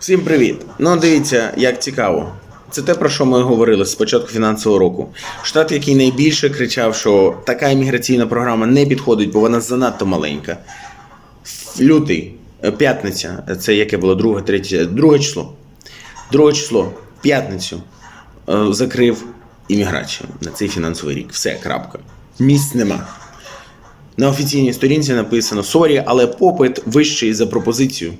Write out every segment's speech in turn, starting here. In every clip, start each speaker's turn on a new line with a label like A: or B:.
A: Всім привіт! Ну дивіться, як цікаво. Це те, про що ми говорили з початку фінансового року. Штат, який найбільше кричав, що така імміграційна програма не підходить, бо вона занадто маленька. Лютий, е, п'ятниця, це яке було друге, третє, друге число. Друге число, п'ятницю, е, закрив імміграцію на цей фінансовий рік. Все, крапка. Місць нема. На офіційній сторінці написано сорі, але попит вищий за пропозицію.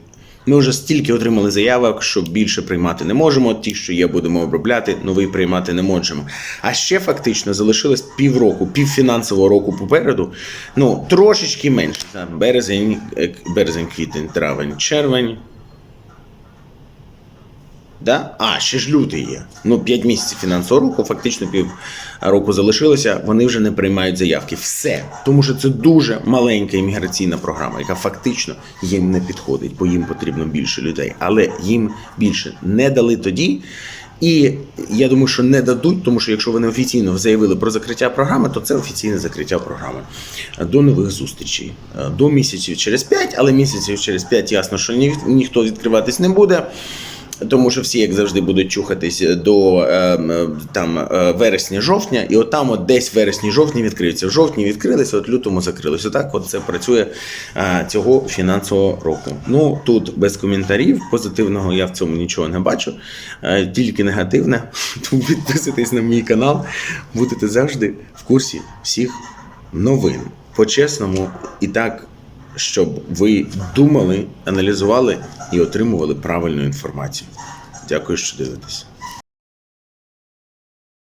A: Ми вже стільки отримали заявок, що більше приймати не можемо. Ті, що є, будемо обробляти, новий приймати не можемо. А ще фактично залишилось півроку, півфінансового року попереду. Ну трошечки менше. Березень, е, березень, квітень, травень, червень. Да? А, ще ж лютий є. Ну, 5 місяців фінансового року, фактично пів року залишилося, вони вже не приймають заявки. Все. Тому що це дуже маленька імміграційна програма, яка фактично їм не підходить, бо їм потрібно більше людей. Але їм більше не дали тоді. І я думаю, що не дадуть, тому що якщо вони офіційно заявили про закриття програми, то це офіційне закриття програми. До нових зустрічей. До місяців через 5, але місяців через 5 ясно, що ні, ніхто відкриватись не буде. Тому що всі, як завжди, будуть чухатись до е, там е, вересня-жовтня, і от там от десь вересні-жовтні відкриються. В жовтні відкрилися, от лютому закрилися. Отак, от це працює е, цього фінансового року. Ну тут без коментарів. Позитивного я в цьому нічого не бачу, е, тільки негативне. Тому підписуйтесь на мій канал, будете завжди в курсі всіх новин. По-чесному, і так щоб ви думали, аналізували і отримували правильну інформацію. Дякую, що дивитесь.